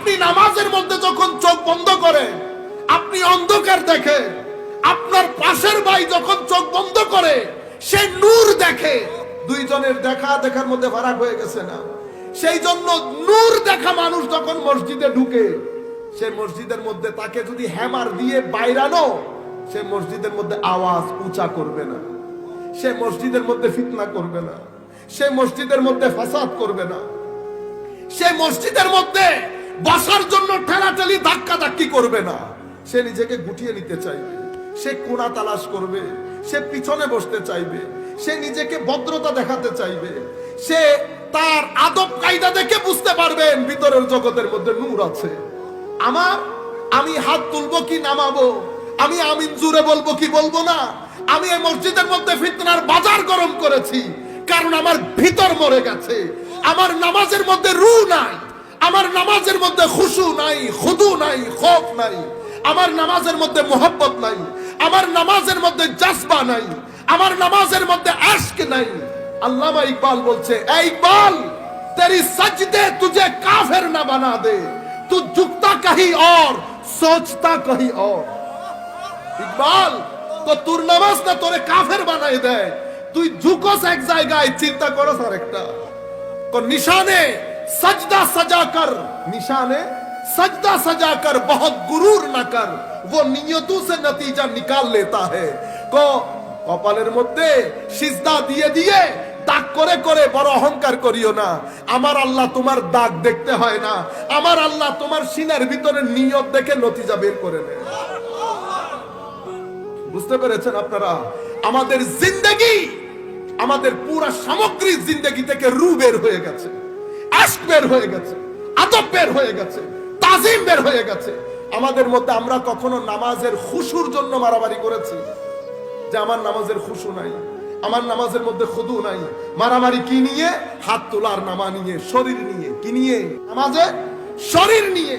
আপনি নামাজের মধ্যে যখন চোখ বন্ধ করে, আপনি অন্ধকার দেখে, আপনার পাশের ভাই যখন চোখ বন্ধ করে, সে নূর দেখে। দুইজনের দেখা দেখার মধ্যে ফারাক হয়ে গেছে না। সেই জন্য নূর দেখা মানুষ যখন মসজিদে ঢুকে, সে মসজিদের মধ্যে তাকে যদি হ্যামার দিয়ে বাইরানো, সে মসজিদের মধ্যে আওয়াজ উঁচা করবে না। সে মসজিদের মধ্যে ফিতনা করবে না। সে মসজিদের মধ্যে ফাসাদ করবে না। সে মসজিদের মধ্যে বসার জন্য ঠেলাঠেলি ধাক্কা ধাক্কি করবে না। সে নিজেকে গুটিয়ে নিতে চাইবে। সে কোনা তালাশ করবে। সে পিছনে বসতে চাইবে। সে নিজেকে ভদ্রতা দেখাতে চাইবে। সে তার আদব কায়দা দেখে বুঝতে পারবেন ভিতরের জগতের মধ্যে নূর আছে। আমার, আমি হাত তুলবো কি নামাবো? আমি আমিন জুড়ে বলব কি বলব না? আমি এই মসজিদের মধ্যে ফিতনার বাজার গরম করেছি। কারণ আমার ভিতর মরে গেছে। আমার নামাজের মধ্যে রু নাই। আমার নামাজের মধ্যে খুশু নাই খুদু নাই খোফ নাই আমার নামাজের মধ্যে মোহব্বত নাই আমার নামাজের মধ্যে জাজবা নাই আমার নামাজের মধ্যে আশক নাই আল্লামা ইকবাল বলছে এই ইকবাল तेरी सजदे तुझे काफिर न बना दे तू झुकता कहीं और सोचता कहीं और ইকবাল তো তোর নামাজ না তোরে কাফের বানাই দেয় তুই ঝুকোস এক জায়গায় চিন্তা করস আর একটা তো নিশানে सजदा सजा कर निशाने सजदा सजा कर बहुत गुरूर न कर वो नियतों से नतीजा निकाल लेता है को কপালের মধ্যে সিজদা দিয়ে দিয়ে দাগ করে করে বড় অহংকার করিও না আমার আল্লাহ তোমার দাগ দেখতে হয় না আমার আল্লাহ তোমার সিনার ভিতরে নিয়ত দেখে নতিজা বের করে নেয় বুঝতে পেরেছেন আপনারা আমাদের জিন্দগি আমাদের পুরা সামগ্রিক জিন্দগি থেকে রু বের হয়ে গেছে আশক বের হয়ে গেছে আদব বের হয়ে গেছে তাজিম বের হয়ে গেছে আমাদের মধ্যে আমরা কখনো নামাজের খুশুর জন্য মারামারি করেছি যে আমার নামাজের খুশু নাই আমার নামাজের মধ্যে খুদু নাই মারামারি কি নিয়ে হাত তোলার নামা নিয়ে শরীর নিয়ে কি নিয়ে নামাজে শরীর নিয়ে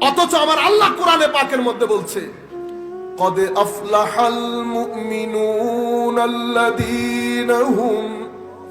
অথচ আমার আল্লাহ কোরআনে পাকের মধ্যে বলছে قد أفلح المؤمنون الذين هم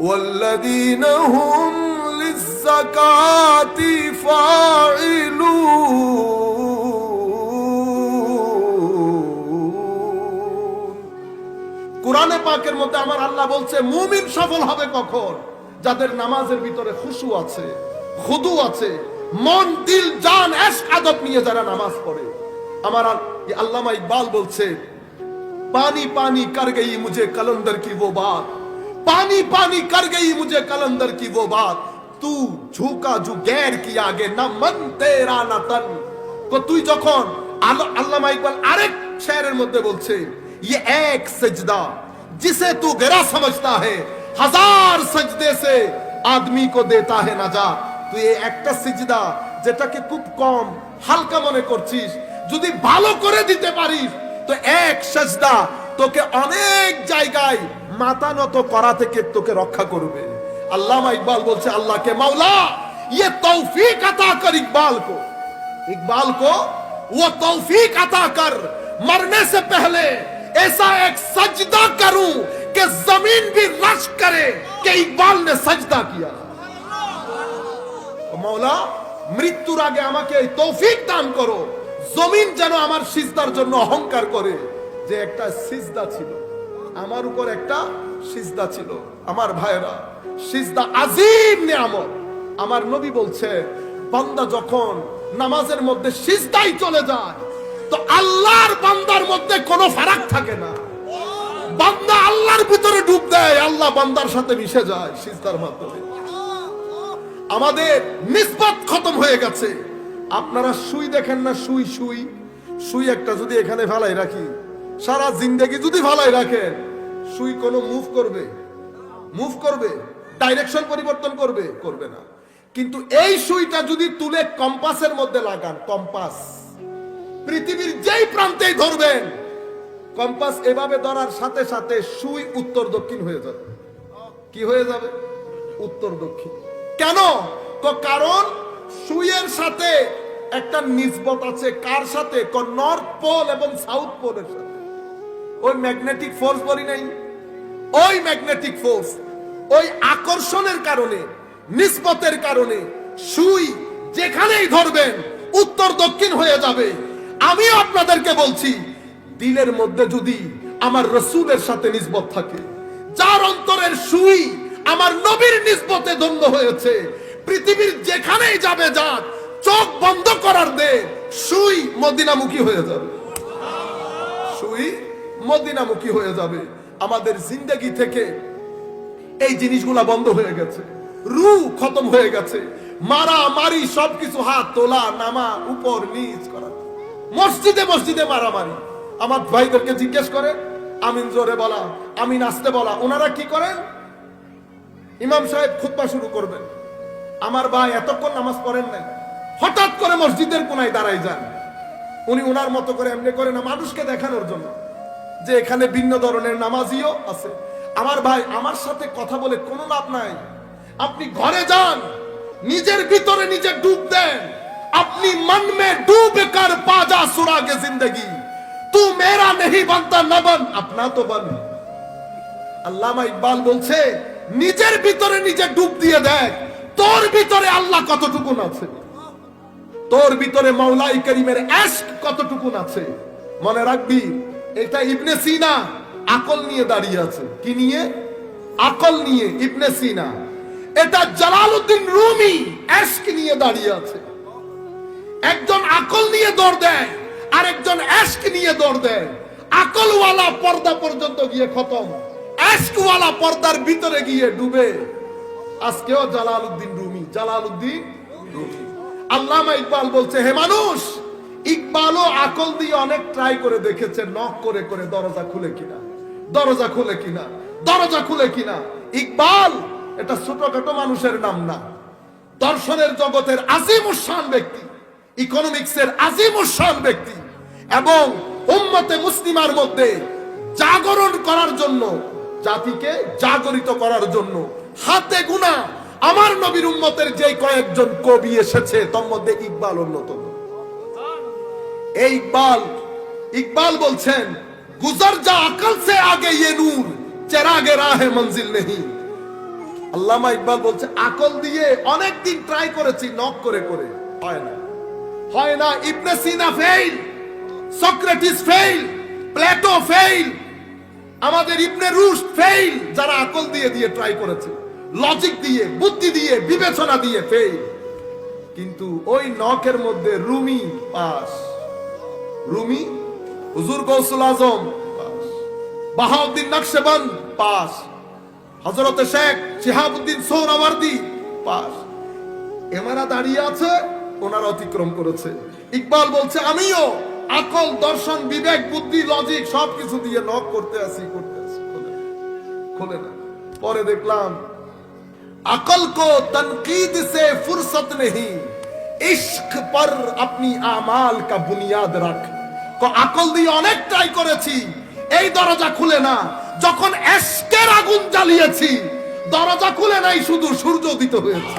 والذين هم للزكاة فاعلون কোরআনে পাকের মধ্যে আমার আল্লাহ বলছে মুমিন সফল হবে কখন যাদের নামাজের ভিতরে খুশু আছে খুদু আছে মন দিল জান এশক আদব নিয়ে যারা নামাজ পড়ে আমার আল- ये আল্লামা ইকবাল বলছে पानी पानी कर गई मुझे कलंदर की वो बात पानी पानी कर गई मुझे कलंदर की वो बात तू झुका झु गैर की आगे न मन तेरा न तन তো তুই যখন আল- আল্লামা ইকবাল আরেক শেরের মধ্যে বলছে ये एक सजदा जिसे तू गरा समझता है हजार सजदे से आदमी को देता है नजात তুই এই একটা সিজদা যেটাকে খুব কম হালকা মনে করছিস যদি ভালো করে দিতে পারিস তো এক সাজদা তোকে অনেক জায়গায় মাথা নত করা থেকে তোকে রক্ষা করবে আল্লামা ইকবাল বলছে আল্লাহকে মাওলা ये तौफीक अता कर इकबाल को इकबाल को वो तौफीक अता कर मरने से पहले ऐसा एक सजदा करूं कि जमीन भी रश करे कि इकबाल ने सजदा किया ও মৌলা মৃত্যুর আগে আমাকে এই তৌফিক দান করো জমিন যেন আমার সিজদার জন্য অহংকার করে যে একটা সিজদা ছিল। আমার উপর একটা সিজদা ছিল। আমার ভাইরা সিজদা আজিম নিয়ামত। আমার নবী বলছে, বান্দা যখন নামাজের মধ্যে সিজদাই চলে যায়, তো আল্লাহর বান্দার মধ্যে কোনো ফারাক থাকে না। বান্দা আল্লাহর ভিতরে ডুব দেয়, আল্লাহ বান্দার সাথে মিশে যায় সিজদার মাধ্যমে। আমাদের নিসবত খতম হয়ে গেছে। আপনারা সুই দেখেন না সুই সুই সুই একটা যদি এখানে ফেলাই রাখি। সারা জিন্দেগি যদি ফেলাই রাখেন, সুই কোনো মুভ করবে মুভ করবে ডাইরেকশন পরিবর্তন করবে করবে না। কিন্তু এই সুইটা যদি তুলে কম্পাসের মধ্যে লাগান কম্পাস পৃথিবীর যেই প্রান্তেই ধরবেন কম্পাস এভাবে ধরার সাথে সাথে সুই উত্তর দক্ষিণ হয়ে যাবে। কি হয়ে যাবে? উত্তর দক্ষিণ। কেন? তো কারণ সুইয়ের সাথে একটা নিসবত আছে। কার সাথে? নর্থ পোল এবং সাউথ পোলের সাথে। ওই ম্যাগনেটিক ফোর্স বলি নাই? ওই ম্যাগনেটিক ফোর্স ওই আকর্ষণের কারণে নিসবতের কারণে সুই যেখানেই ধরবেন, উত্তর দক্ষিণ হয়ে যাবে। আমি আপনাদেরকে বলছি, দিলের মধ্যে যদি আমার রসুলের সাথে নিসবত থাকে, যার অন্তরের সুই আমার নবীর নিসবতে দ্বন্দ্ব হয়েছে, পৃথিবীর যেখানেই যাবে যাক, চোখ বন্ধ করার দে, সুই মদিনামুখী হয়ে যাবে। সুই মদিনামুখী হয়ে যাবে। আমাদের জিন্দগি থেকে এই জিনিসগুলা বন্ধ হয়ে গেছে। রু খতম হয়ে গেছে। মারা মারি সবকিছু হাত তোলা, নামা, উপর, নিচ করা। মসজিদে মসজিদে মারামারি। আমার ভাইদেরকে জিজ্ঞেস করে আমিন জোরে বলা, আমিন আসতে বলা, ওনারা কি করেন? ইমাম সাহেব খুতবা শুরু করবেন। আমার ভাই এতক্ষণ নামাজ পড়েন নাই। হঠাৎ করে মসজিদের কোনায় দাঁড়াই যান। উনি ওনার মতো করে এমনি করে না, মানুষকে দেখানোর জন্য। যে এখানে ভিন্ন ধরনের নামাজিও আছে। আমার ভাই, আমার সাথে কথা বলে কোনো লাভ নাই। আপনি ঘরে যান, নিজের ভিতরে নিজে ডুব দেন। আপনি মন মে ডুবে কর পাজা সুরাগে জিন্দগি। তু মেরা নেই বানতা না বান আপনা তো বান। আল্লামা ইকবাল বলছে, নিজের ভিতরে নিজে ডুব দিয়ে দেখ, তোর ভিতরে আল্লাহ কতটুকুন আছে? তোর ভিতরে মাওলাই করিমের অ্যাশ কতটুকুন আছে? মনে রাখবি এটা ইবনে সিনা আকল নিয়ে দাঁড়িয়ে আছে। কি নিয়ে? আকল নিয়ে, ইবনে সিনা। এটা জালালউদ্দিন রুমি এশক নিয়ে দাঁড়িয়ে আছে। একজন আকল নিয়ে দৌড় দেয় আর একজন এশক নিয়ে দৌড় দেয়। আকলওয়ালা পর্দা পর্যন্ত গিয়ে খতম। এশকওয়ালা পর্দার ভিতরে গিয়ে ডুবে। আজকেও জালালউদ্দিন রুমি জালালউদ্দিন রুমি। আল্লামা ইকবাল বলছে, হে মানুষ ইকবালও আকল দিয়ে অনেক ট্রাই করে দেখেছে নক করে করে দরজা খুলে কিনা। দরজা খুলে কিনা, দরজা খুলে কিনা। ইকবাল এটা ছোটখাটো মানুষের নাম না। দর্শনের জগতের আজিম উসান ব্যক্তি ইকোনমিক্সের আজিম উসান ব্যক্তি, এবং উম্মতে মুসলিমার মধ্যে জাগরণ করার জন্য, জাতিকে জাগরিত করার জন্য হাতে গুনা আমার নবীর উম্মতের যে কয়েকজন কবি এসেছে তোর মধ্যে ইকবাল অন্যতম। এই ইকবাল ইকবাল বলছেন, গুজর যা আকল সে আগে ইয়ে নূর, চেরাগে রাহে মঞ্জিল নেই আল্লামা ইকবাল বলছে, আকল দিয়ে অনেক দিন ট্রাই করেছি নক করে করে। হয় না। হয় না, Ibn Sina fail Socrates fail Plato fail আমাদের ইবনে রুশ ফেইল যারা আকল দিয়ে দিয়ে ট্রাই করেছে। লজিক দিয়ে, বুদ্ধি দিয়ে, বিবেচনা দিয়ে ফেইল কিন্তু ওই নকের মধ্যে রুমি পাস। রুমি, হুজুর গৌসুল আজম, বাহাউদ্দিন নকশেবন্দ পাস। হজরত শেখ শিহাবুদ্দিন সোহরাওয়ার্দি পাস। এমারা দাঁড়িয়ে আছে, ওনারা অতিক্রম করেছে। ইকবাল বলছে, আমিও আকল, দর্শন, বিবেক, বুদ্ধি লজিক সবকিছু দিয়ে নক করতে আসি করতে আসি। খুলে না। পরে দেখলাম, আকল কো তনকিদ সে ফুরসত নেহি। ইশক পর আপনি আমাল কা বুনিয়াদ রাখ। আকল দিয়ে অনেক ট্রাই করেছি, এই দরজা খুলে না। যখন এসকের আগুন জ্বালিয়েছি, দরজা খুলে নাই, শুধু সূর্য দিতে হয়েছে।